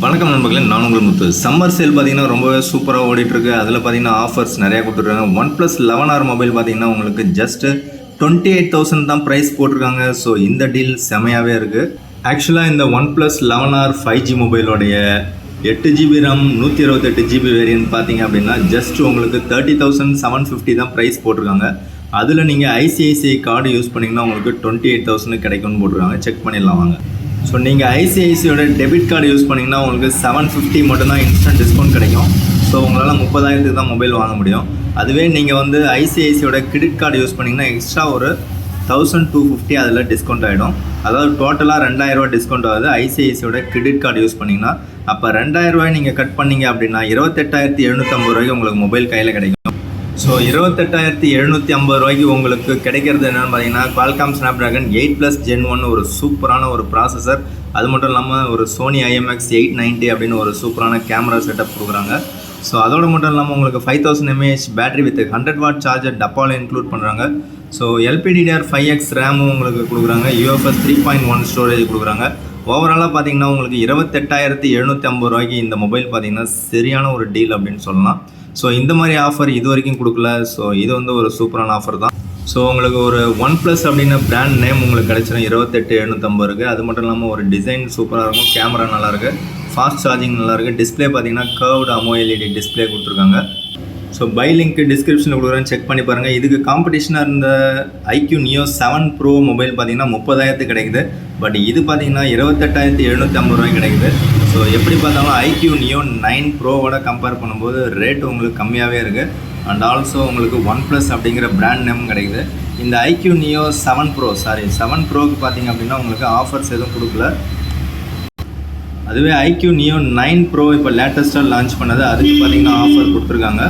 வணக்கம் நண்பர்களே நான் உங்கள் முத்து. சம்மர் சேல் பார்த்தீங்கன்னா ரொம்பவே சூப்பராக ஓடிட்டுருக்கு. அதில் பார்த்தீங்கன்னா ஆஃபர்ஸ் நிறையா கொடுத்துருக்காங்க. One plus eleven R mobile பார்த்தீங்கன்னா உங்களுக்கு ஜஸ்ட்டு டுவெண்ட்டி எயிட் தௌசண்ட் தான் ப்ரைஸ் போட்டிருக்காங்க. ஸோ இந்த டீல் செமையாகவே இருக்குது ஆக்சுவலாக இந்த one plus eleven R five G மொபைலோடைய எட்டு ஜிபி ரேம் நூற்றி இருபத்தெட்டு ஜிபி வேரியன்ட் பார்த்தீங்க அப்படின்னா ஜஸ்ட் உங்களுக்கு தேர்ட்டி தௌசண்ட் செவன் ஃபிஃப்டி தான் ப்ரைஸ் போட்டிருக்காங்க. அதில் நீங்கள் ஐசிஐசிஐ கார்டு யூஸ் பண்ணிங்கன்னா உங்களுக்கு டுவெண்ட்டி எயிட் தௌசண்ட் கிடைக்கும்னு போட்டிருக்காங்க. செக் பண்ணிடலாம் வாங்க. ஸோ நீங்கள் ஐசிஐசியோட டெபிட் கார்டு யூஸ் பண்ணிங்கன்னா உங்களுக்கு செவன் ஃபிஃப்டி மட்டும்தான் இன்ஸ்டன்ட் டிஸ்கவுண்ட் கிடைக்கும். ஸோ உங்களால் முப்பதாயிரத்துக்கு தான் மொபைல் வாங்க முடியும். அதுவே நீங்கள் வந்து ஐசிஐசியோட கிரெடிட் கார்டு யூஸ் பண்ணிங்கன்னா எக்ஸ்ட்ரா ஒரு தௌசண்ட் டூ ஃபிஃப்டி அதில் டிஸ்கவுண்ட் ஆகிடும் அதாவது டோட்டலாக ரெண்டாயிரரூவா டிஸ்கவுண்ட் ஆகுது. ஐசிஐசியோட கிரெடிட் கார்டு யூஸ் பண்ணிங்கன்னா அப்போ ரெண்டாயிரரூவாய் நீங்கள் கட் பண்ணீங்க அப்படின்னா இருபத்தெட்டாயிரத்தி எழுநூற்றம்பது ரூபாய்க்கு உங்களுக்கு மொபைல் கையில் கிடைக்கும். ஸோ இருபத்தெட்டாயிரத்தி எழுநூற்றி ஐம்பது ரூபாய்க்கு உங்களுக்கு கிடைக்கிறது என்னென்னு பார்த்தீங்கன்னா Qualcomm dragon eight plus gen one ஒரு சூப்பரான ஒரு ப்ராசஸர் அது மட்டும் இல்லாமல் ஒரு சோனி ஐஎம்எக்ஸ் எயிட் நைன்ட்டி அப்படின்னு ஒரு சூப்பரான கேமரா செட்டப் கொடுக்குறாங்க. ஸோ அதோட மட்டும் இல்லாமல் உங்களுக்கு five thousand mAh battery with hundred watt charger டப்பாவில் இன்க்ளூட் பண்ணுறாங்க ஸோ எல்பிடிடிஆர் ஃபைவ் எக்ஸ் ரேமும் உங்களுக்கு கொடுக்குறாங்க. UFS three point one storage கொடுக்குறாங்க. ஓவராலாக பார்த்தீங்கன்னா உங்களுக்கு இருபத்தெட்டாயிரத்தி எழுநூற்றி ஐம்பது ரூபாய்க்கு இந்த மொபைல் பார்த்தீங்கன்னா சரியான ஒரு டீல் அப்படின்னு சொல்லலாம். ஸோ இந்த மாதிரி ஆஃபர் இது வரைக்கும் கொடுக்கல. ஸோ இது வந்து ஒரு சூப்பரான ஆஃபர் தான். ஸோ உங்களுக்கு ஒரு ஒன் ப்ளஸ் அப்படின்னு பிராண்ட் நேம் உங்களுக்கு கிடச்சிடும் இருபத்தெட்டு எழுநூற்றம்பது இருக்குது அது மட்டும் இல்லாமல் ஒரு டிசைன் சூப்பராக இருக்கும். கேமரா நல்லாயிருக்கு ஃபாஸ்ட் சார்ஜிங் நல்லாயிருக்கு டிஸ்பிளே பார்த்தீங்கன்னா கர்வ்டு அமோஎல்இடி டிஸ்ப்ளே கொடுத்துருக்காங்க. ஸோ பை லிங்க் டிஸ்கிரிப்ஷனில் கொடுக்குறேன். செக் பண்ணி பாருங்கள் இதுக்கு காம்படிஷனாக இருந்த iQOO neo seven pro mobile பார்த்தீங்கன்னா முப்பதாயிரத்து கிடைக்குது. பட் இது பார்த்தீங்கன்னா இருபத்தெட்டாயிரத்தி எழுநூற்றி ஐம்பது ரூபாய்க்கு கிடைக்குது. ஸோ எப்படி பார்த்தாலும் ஐக்யூ நியோ நைன் ப்ரோவோட கம்பேர் பண்ணும்போது ரேட் உங்களுக்கு கம்மியாகவே இருக்குது அண்ட் ஆல்சோ உங்களுக்கு ஒன் ப்ளஸ் அப்படிங்கிற பிராண்ட் நேம் கிடைக்குது. இந்த iQOO neo seven pro sorry seven ப்ரோக்கு பார்த்தீங்க அப்படின்னா உங்களுக்கு ஆஃபர்ஸ் எதுவும் கொடுக்கல. அதுவே ஐக்யூ நியோ நைன் ப்ரோ இப்போ லேட்டஸ்ட்டாக லான்ச் பண்ணது. அதுக்கு பார்த்தீங்கன்னா ஆஃபர் கொடுத்துருக்காங்க.